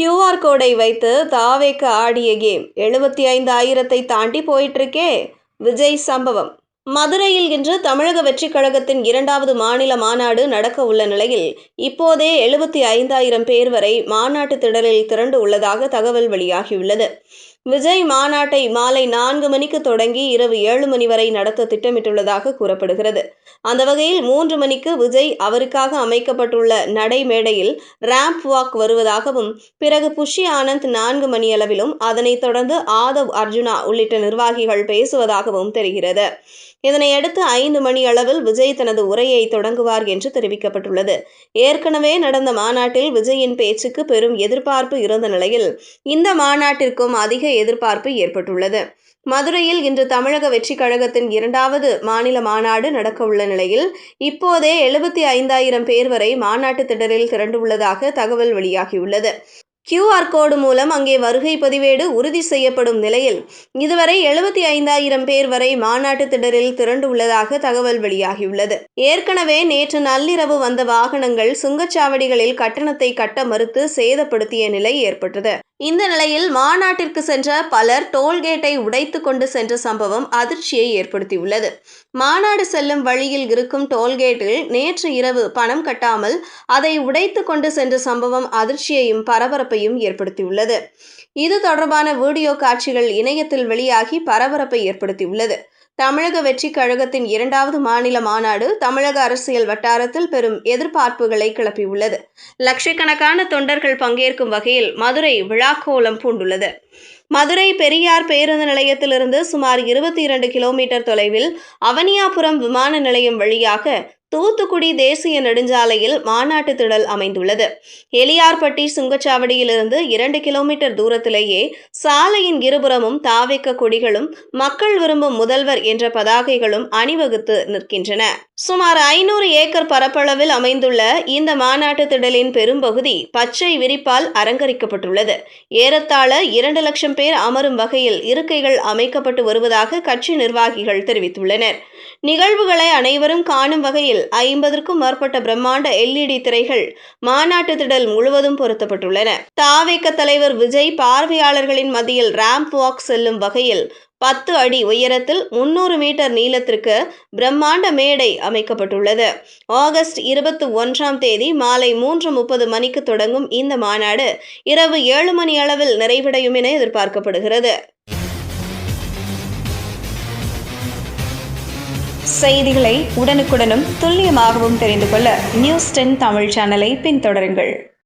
QR கோடை வைத்து தாவேக்கு ஆடிய கேம் எழுபத்தி ஐந்து ஆயிரத்தை தாண்டி போயிட்டிருக்கே. விஜய் சம்பவம். மதுரையில் இன்று தமிழக வெற்றிக் கழகத்தின் இரண்டாவது மாநில மாநாடு நடக்க உள்ள நிலையில் இப்போதே எழுபத்தி ஐந்தாயிரம் பேர் வரை மாநாட்டு திடலில் திரண்டு உள்ளதாக தகவல் வெளியாகியுள்ளது. விஜய் மாநாட்டை மாலை நான்கு மணிக்கு தொடங்கி இரவு ஏழு மணி வரை நடத்த திட்டமிட்டுள்ளதாக கூறப்படுகிறது. அந்த வகையில் மூன்று மணிக்கு விஜய் அவருக்காக அமைக்கப்பட்டுள்ள நடைமேடையில் ரேம்ப் வாக் வருவதாகவும் பிறகு புஷி ஆனந்த் நான்கு மணியளவிலும் அதனைத் தொடர்ந்து ஆதவ் அர்ஜுனா உள்ளிட்ட நிர்வாகிகள் பேசுவதாகவும் தெரிகிறது. இதனையடுத்து ஐந்து மணி அளவில் விஜய் தனது உரையை தொடங்குவார் என்று தெரிவிக்கப்பட்டுள்ளது. ஏற்கனவே நடந்த மாநாட்டில் விஜயின் பேச்சுக்கு பெரும் எதிர்பார்ப்பு இருந்த நிலையில் இந்த மாநாட்டிற்கும் அதிக எதிர்பார்ப்பு ஏற்பட்டுள்ளது. மதுரையில் இன்று தமிழக வெற்றிக் கழகத்தின் இரண்டாவது மாநில மாநாடு நடக்கவுள்ள நிலையில் இப்போதே எழுபத்தி ஐந்தாயிரம் பேர் வரை மாநாட்டு திடலில் திரண்டுள்ளதாக தகவல் வெளியாகியுள்ளது. கியூஆர் கோடு மூலம் அங்கே வருகை பதிவேடு உறுதி செய்யப்படும் நிலையில் இதுவரை எழுபத்தி ஐந்தாயிரம் பேர் வரை மாநாட்டு திடலில் திரண்டுள்ளதாக தகவல் வெளியாகியுள்ளது. ஏற்கனவே நேற்று நள்ளிரவு வந்த வாகனங்கள் சுங்கச்சாவடிகளில் கட்டணத்தை கட்ட மறுத்து சேதப்படுத்திய நிலை ஏற்பட்டது. இந்த நிலையில் மாநாட்டிற்கு சென்ற பலர் டோல்கேட்டை உடைத்து கொண்டு சென்ற சம்பவம் அதிர்ச்சியை ஏற்படுத்தியுள்ளது. மாநாடு செல்லும் வழியில் இருக்கும் டோல்கேட்டில் நேற்று இரவு பணம் கட்டாமல் அதை உடைத்து கொண்டு சென்ற சம்பவம் அதிர்ச்சியையும் பரபரப்பையும் ஏற்படுத்தியுள்ளது. இது தொடர்பான வீடியோ காட்சிகள் இணையத்தில் வெளியாகி பரபரப்பை ஏற்படுத்தியுள்ளது. தமிழக வெற்றிக் கழகத்தின் இரண்டாவது மாநில மாநாடு தமிழக அரசியல் வட்டாரத்தில் பெரும் எதிர்பார்ப்புகளை கிளப்பியுள்ளது. லட்சக்கணக்கான தொண்டர்கள் பங்கேற்கும் வகையில் மதுரை விழாக்கோலம் பூண்டுள்ளது. மதுரை பெரியார் பேருந்து நிலையத்திலிருந்து சுமார் இருபத்தி இரண்டு கிலோமீட்டர் தொலைவில் அவனியாபுரம் விமான நிலையம் வழியாக தூத்துக்குடி தேசிய நெடுஞ்சாலையில் மாநாட்டு திடல் அமைந்துள்ளது. எலியார்பட்டி சுங்கச்சாவடியிலிருந்து இரண்டு கிலோமீட்டர் தூரத்திலேயே சாலையின் இருபுறமும் தாவிக்க கொடிகளும் மக்கள் விரும்பும் முதல்வர் என்ற பதாகைகளும் அணிவகுத்து நிற்கின்றன. சுமார் ஐநூறு ஏக்கர் பரப்பளவில் அமைந்துள்ள இந்த மாநாட்டு திடலின் பெரும்பகுதி பச்சை விரிப்பால் அலங்கரிக்கப்பட்டுள்ளது. ஏறத்தாழ இரண்டு லட்சம் பேர் அமரும் வகையில் இருக்கைகள் அமைக்கப்பட்டு வருவதாக கட்சி நிர்வாகிகள் தெரிவித்துள்ளனர். நிகழ்வுகளை அனைவரும் காணும் வகையில் ஐம்பதற்கும் மேற்பட்ட பிரம்மாண்ட எல்இடி திரைகள் மாநாட்டு திடல் முழுவதும் பொருத்தப்பட்டுள்ளன. தாவேக்க தலைவர் விஜய் பார்வையாளர்களின் மத்தியில் ரேம்ப் வாக் செல்லும் வகையில் பத்து அடி உயரத்தில் முன்னூறு மீட்டர் நீளத்திற்கு பிரம்மாண்ட மேடை அமைக்கப்பட்டுள்ளது. ஆகஸ்ட் இருபத்தி ஒன்றாம் தேதி மாலை மூன்று முப்பது மணிக்கு தொடங்கும் இந்த மாநாடு இரவு ஏழு மணி அளவில் நிறைவடையும் என எதிர்பார்க்கப்படுகிறது. செய்திகளை உடனுக்குடனும் துல்லியமாகவும் தெரிந்து கொள்ள நியூஸ் டென் தமிழ் சேனலை பின்தொடருங்கள்.